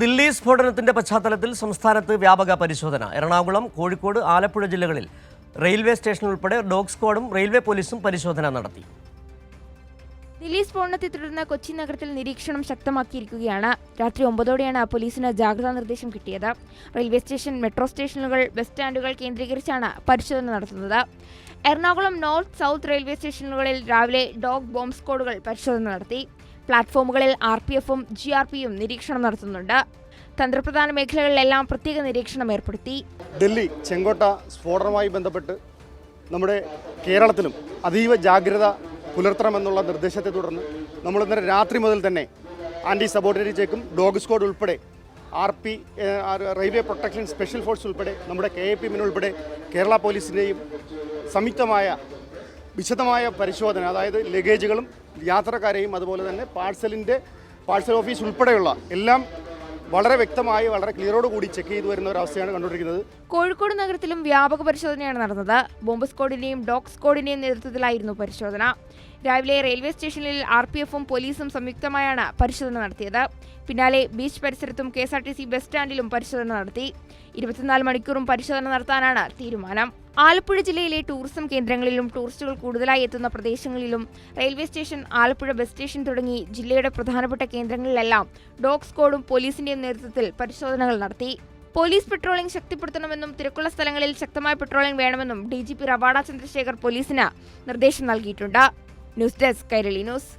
ദില്ലി സ്ഫോടനത്തിന്റെ പശ്ചാത്തലത്തിൽ സംസ്ഥാനത്ത് വ്യാപക പരിശോധന. എറണാകുളം കോഴിക്കോട് ആലപ്പുഴ ജില്ലകളിൽ റെയിൽവേ സ്റ്റേഷൻ ഉൾപ്പെടെ ഡോഗ് സ്ക്വാഡും റെയിൽവേ പോലീസും പരിശോധന നടത്തി. ദില്ലി സ്ഫോടനത്തെ തുടർന്ന് കൊച്ചി നഗരത്തിൽ നിരീക്ഷണം ശക്തമാക്കിയിരിക്കുകയാണ്. രാത്രി ഒമ്പതോടെയാണ് പോലീസിന് ജാഗ്രതാ നിർദ്ദേശം കിട്ടിയത്. റെയിൽവേ സ്റ്റേഷൻ മെട്രോ സ്റ്റേഷനുകൾ ബസ് സ്റ്റാൻഡുകൾ കേന്ദ്രീകരിച്ചാണ് പരിശോധന നടത്തുന്നത്. എറണാകുളം നോർത്ത് സൗത്ത് റെയിൽവേ സ്റ്റേഷനുകളിൽ രാവിലെ ഡോഗ് ബോംബ് സ്ക്വാഡുകൾ പരിശോധന നടത്തി. പ്ലാറ്റ്ഫോമുകളിൽ ആർ പി എഫും ജി ആർ പിയും നിരീക്ഷണം നടത്തുന്നുണ്ട്. തന്ത്രപ്രധാന മേഖലകളിലെല്ലാം പ്രത്യേക നിരീക്ഷണം ഏർപ്പെടുത്തി. ഡൽഹി ചെങ്കോട്ട സ്ഫോടനവുമായി ബന്ധപ്പെട്ട് നമ്മുടെ കേരളത്തിലും അതീവ ജാഗ്രത പുലർത്തണമെന്നുള്ള നിർദ്ദേശത്തെ തുടർന്ന് നമ്മൾ ഇന്നലെ രാത്രി മുതൽ തന്നെ ആന്റി സബോർഡിനറി ചെക്കും ഡോഗ് സ്ക്വാഡ് ഉൾപ്പെടെ R P railway protection special force ഉൾപ്പെടെ നമ്മുടെ കെ എ പി ഉൾപ്പെടെ കേരള പോലീസിന്റെയും സംയുക്തമായ വിശദമായ പരിശോധന അതായത് ലഗേജുകളും യാത്രക്കാരെയും അതുപോലെ തന്നെ പാഴ്സലിന്റെ പാഴ്സൽ ഓഫീസ് ഉൾപ്പെടെയുള്ള എല്ലാം വളരെ വ്യക്തമായി വളരെ ക്ലിയറോട് കൂടി ചെക്ക് ചെയ്തു വരുന്ന ഒരു അവസ്ഥയാണ് കണ്ടുകൊണ്ടിരിക്കുന്നത്. കോഴിക്കോട് നഗരത്തിലും വ്യാപക പരിശോധനയാണ് നടന്നത്. ബോംബ് സ്ക്വാഡിന്റെയും ഡോഗ് സ്ക്വാഡിന്റെയും നേതൃത്വത്തിലായിരുന്നു പരിശോധന. രാവിലെ റെയിൽവേ സ്റ്റേഷനിൽ ആർ പി എഫും പോലീസും സംയുക്തമായാണ് പരിശോധന നടത്തിയത്. പിന്നാലെ ബീച്ച് പരിസരത്തും K S R T C bus സ്റ്റാൻഡിലും പരിശോധന നടത്തി. ഇരുപത്തിനാല് മണിക്കൂറും പരിശോധന നടത്താനാണ് തീരുമാനം. ആലപ്പുഴ ജില്ലയിലെ ടൂറിസം കേന്ദ്രങ്ങളിലും ടൂറിസ്റ്റുകൾ കൂടുതലായി എത്തുന്ന പ്രദേശങ്ങളിലും railway station Alappuzha bus station തുടങ്ങി ജില്ലയുടെ പ്രധാനപ്പെട്ട കേന്ദ്രങ്ങളിലെല്ലാം ഡോഗ് സ്കോഡും പോലീസിന്റെയും നേതൃത്വത്തിൽ പരിശോധനകൾ നടത്തി. പോലീസ് പെട്രോളിംഗ് ശക്തിപ്പെടുത്തണമെന്നും തിരക്കുള്ള സ്ഥലങ്ങളിൽ ശക്തമായ പെട്രോളിംഗ് വേണമെന്നും D G P Ravada Chandrasekhar പോലീസിന് നിർദ്ദേശം നൽകിയിട്ടുണ്ട്. News desk Kairali news